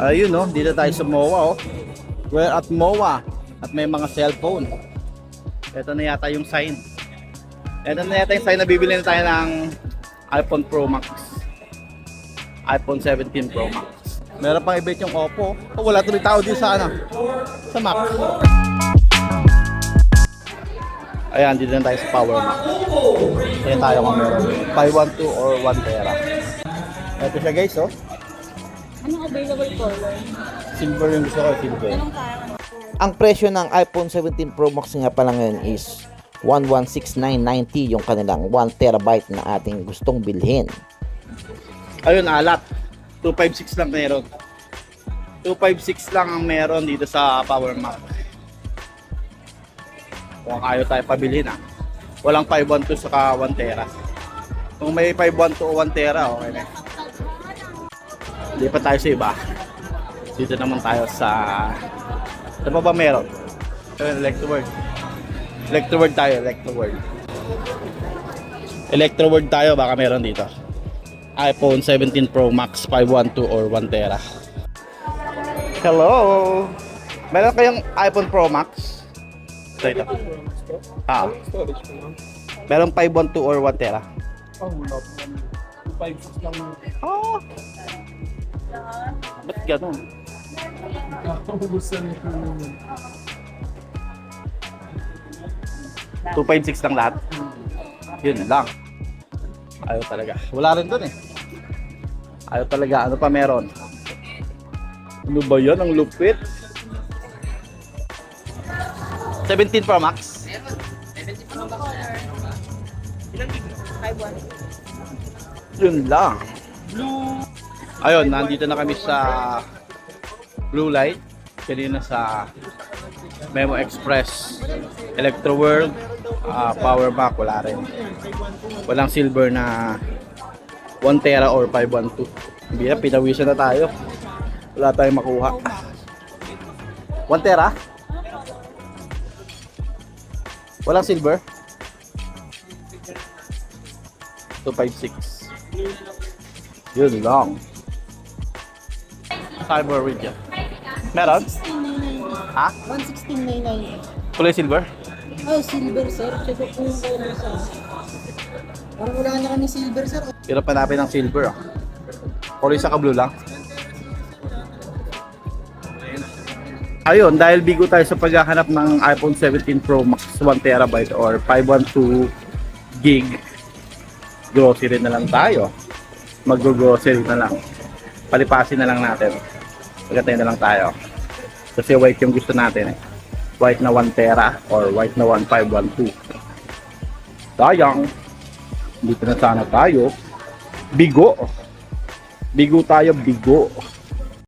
Ayun no, dito tayo sa MOA oh. We're at MOA at may mga cellphone. Ito na yata yung sign. Ito na yata yung sign na bibili na tayo ng iPhone Pro Max. iPhone 17 Pro Max. Meron pang ibit yung Oppo. Oh, wala tuloy tao dito sa ano, sa Max. Ayan, dito na tayo sa Power Max. Ayan tayo kung meron. 512 or 1 tera. Ito siya guys, oh. Anong available color? Silver yung gusto ko, silver. Anong kaya? Ang presyo ng iPhone 17 Pro Max nga pala ngayon is 116990 yung kanilang 1 terabyte na ating gustong bilhin. Ayun, alat. 256 lang meron. 256 lang ang meron dito sa Power Max. Kung ayaw tayo pabilihin ah. Walang 512 saka 1 tera. Kung may 512 o 1 tera, okay na. Lipat tayo sa iba. Dito naman tayo sa... Ano pa ba meron? Electroword. Electroword tayo, Electroword. Electroword tayo, baka meron dito iPhone 17 Pro Max 512 or 1 tera. Hello! Meron kayong iPhone Pro Max? Ito, ito. Ah. Meron 512 or 1 tera? Ah. Ba't ganun? 256 lang lahat? Yun lang. Ayaw talaga. Wala rin dun eh. Ayaw talaga. Ano pa meron? Ano ba yan? Ang lupit. 17 Pro Max. 5-1. Yun lang. Ayun, nandito na kami sa Blue Light. Kanina sa Memo Express. Electro World. ah, Power Mac. Wala rin. Walang silver na 1 tera or 512. Hindi na, pinawisan na tayo. Wala tayong makuha. 1 tera? Walang silver? 256. Yun lang. Cyber Ridge. Meron? 1699. Ha? 11699. Kulay silver? Oh, silver sir. Check ko yung color sir. Parang wala na kami silver sir. Pero panapin ng silver ah. Kulay sa blue lang. Ayun, dahil bigo tayo sa paghahanap ng iPhone 17 Pro Max 1 terabyte or 512 gig, grocery na lang tayo. Mag-grocery na lang. Palipasin na lang natin. Pagkatay na lang tayo. Kasi white yung gusto natin eh. White na 1 tera or white na 1512. Sayang. Dito na sana tayo. Bigo. Bigo tayo, bigo.